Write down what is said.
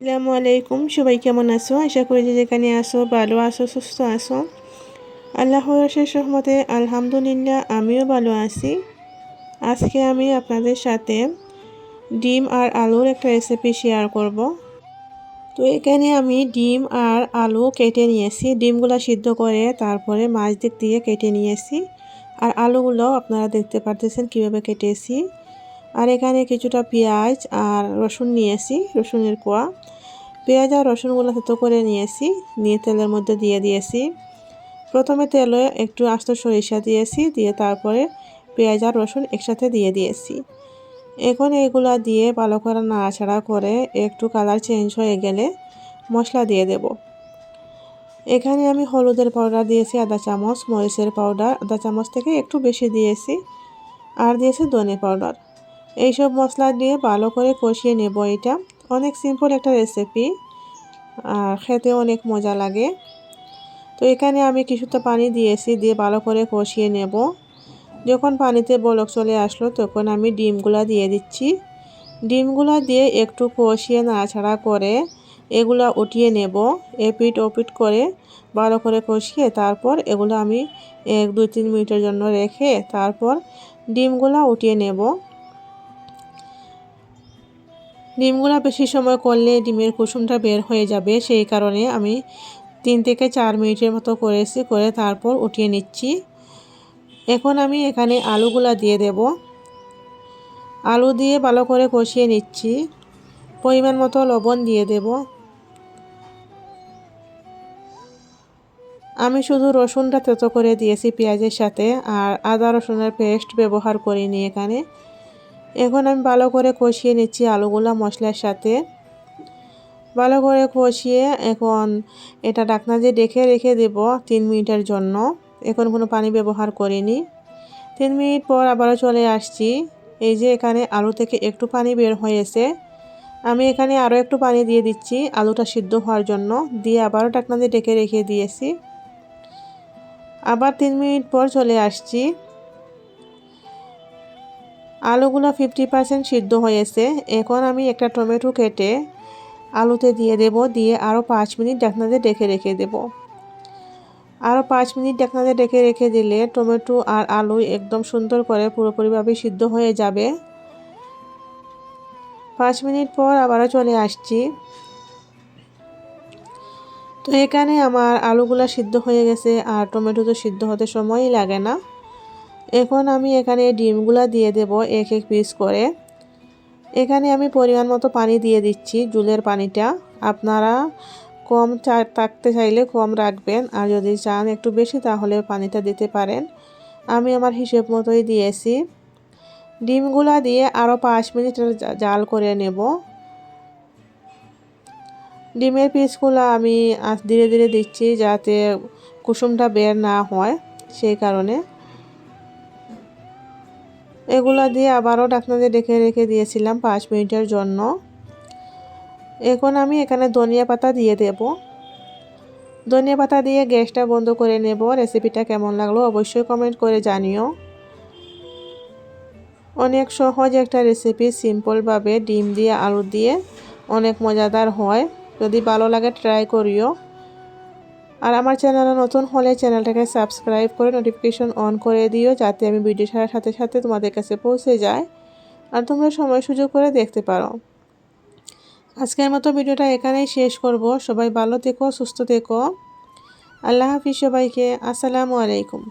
আসসালামু আলাইকুম, সবাই কেমন আছো? আশা করি যে যেখানে আসো ভালো আসো সুস্থ আসো আল্লাহর শেষ আলহামদুলিল্লাহ, আমিও ভালো আছি। আজকে আমি আপনাদের সাথে ডিম আর আলুর একটা রেসিপি শেয়ার করব। তো এখানে আমি ডিম আর আলু কেটে নিয়েছি। ডিমগুলো সিদ্ধ করে তারপরে মাছ দিক দিয়ে কেটে নিয়েছি। আর আলুগুলো আপনারা দেখতে পারতেছেন কীভাবে কেটেছি। আর এখানে কিছুটা পেঁয়াজ আর রসুন নিয়েছি, রসুনের কোয়া। পেঁয়াজ আর রসুনগুলো থেতো করে নিয়েছি, নিয়ে তেলের মধ্যে দিয়ে দিয়েছি। প্রথমে তেলে একটু আস্ত সরিষা দিয়েছি, দিয়ে তারপরে পেঁয়াজ আর রসুন একসাথে দিয়ে দিয়েছি। এখন এগুলো দিয়ে ভালো করে নাড়াচাড়া করে একটু কালার চেঞ্জ হয়ে গেলে মশলা দিয়ে দেব। এখানে আমি হলুদের পাউডার দিয়েছি আধা চামচ, মরিচের পাউডার। আধা চামচ থেকে একটু বেশি দিয়েছি, আর দিয়েছি ধনে পাউডার। এইসব মশলা দিয়ে ভালো করে কষিয়ে নেব এটা। অনেক সিম্পল একটা রেসিপি আর খেতে অনেক মজা লাগে। তো এখানে আমি কিছুটা পানি দিয়েছি, দিয়ে ভালো করে কষিয়ে নেব। যখন পানিতে বলক চলে আসলো, তখন আমি ডিমগুলা দিয়ে দিচ্ছি। ডিমগুলা দিয়ে একটু কষিয়ে নাড়াছাড়া করে এগুলা উঠিয়ে নেব, এপিট ওপিট করে ভালো করে কষিয়ে তারপর এগুলো আমি এক দুই তিন মিনিটের জন্য রেখে তারপর ডিমগুলা উঠিয়ে নেব। ডিমগুলো বেশি সময় করলে ডিমের কুসুমটা বের হয়ে যাবে, সেই কারণে আমি তিন থেকে চার মিনিটের মতো করেছি, করে তারপর উঠিয়ে নিচ্ছি। এখন আমি এখানে আলুগুলা দিয়ে দেব। আলু দিয়ে ভালো করে কষিয়ে নিচ্ছি। পরিমাণ মতো লবণ দিয়ে দেব। আমি শুধু রসুনটা তেতো করে দিয়েছি পেঁয়াজের সাথে, আর আদা রসুনের পেস্ট ব্যবহার করিনি এখানে। এখন আমি ভালো করে কষিয়ে নিচ্ছি আলুগুলো মশলার সাথে। ভালো করে কষিয়ে এখন এটা ডাকনা দিয়ে ডেকে রেখে দেব তিন মিনিটের জন্য। এখন কোনো পানি ব্যবহার করিনি। তিন মিনিট পর আবারও চলে আসছি। এই যে এখানে আলু থেকে একটু পানি বের হয়েছে। আমি এখানে আরও একটু পানি দিয়ে দিচ্ছি আলুটা সিদ্ধ হওয়ার জন্য। দিয়ে আবারও ডাকনা দিয়ে ডেকে রেখে দিয়েছি। আবার তিন মিনিট পর চলে আসছি। আলুগুলো ফিফটি পারসেন্ট সিদ্ধ হয়েছে। এখন আমি একটা টমেটো কেটে আলুতে দিয়ে দেব, দিয়ে আরও পাঁচ মিনিট ডাকনাতে ডেকে রেখে দেব। আরও পাঁচ মিনিট ডাকনাতে ডেকে রেখে দিলে টমেটো আর আলু একদম সুন্দর করে পুরোপুরিভাবে সিদ্ধ হয়ে যাবে। পাঁচ মিনিট পর আবারও চলে আসছি। তো এখানে আমার আলুগুলো সিদ্ধ হয়ে গেছে, আর টমেটো তো সিদ্ধ হতে সময়ই লাগে না। এখন আমি এখানে ডিমগুলা দিয়ে দেব এক এক পিস করে। এখানে আমি পরিমাণ মতো পানি দিয়ে দিচ্ছি জুলের পানিটা। আপনারা কম চা, থাকতে চাইলে কম রাখবেন আর যদি চান একটু বেশি তাহলে পানিটা দিতে পারেন। আমি আমার হিসেব মতোই দিয়েছি। ডিমগুলা দিয়ে আরও পাঁচ মিনিট জাল করে নেব। ডিমের পিসগুলো আমি ধীরে ধীরে দিচ্ছি যাতে কুসুমটা বের না হয় সেই কারণে। এগুলো দিয়ে আবারও ডাকনাতে ডেকে রেখে দিয়েছিলাম পাঁচ মিনিটের জন্য। এখন আমি এখানে ধনিয়া পাতা দিয়ে দেব। ধনিয়া পাতা দিয়ে গ্যাসটা বন্ধ করে নেব। রেসিপিটা কেমন লাগল অবশ্যই কমেন্ট করে জানিও। অনেক সহজ একটা রেসিপি, সিম্পলভাবে ডিম দিয়ে, আলু দিয়ে অনেক মজাদার হয়। যদি ভালো লাগে ট্রাই করিও। আর আমার চ্যানেলে নতুন হলে চ্যানেলটাকে সাবস্ক্রাইব করে নোটিফিকেশন অন করে দিও, যাতে আমি ভিডিও ছাড়ার সাথে সাথে তোমাদের কাছে পৌঁছে যায় আর তোমরা সময় সুযোগ করে দেখতে পারো। আজকের মতো ভিডিওটা এখানেই শেষ করব। সবাই ভালো থেকো, সুস্থ থেকো। আল্লাহ হাফিজ সবাইকে। আসসালামু আলাইকুম।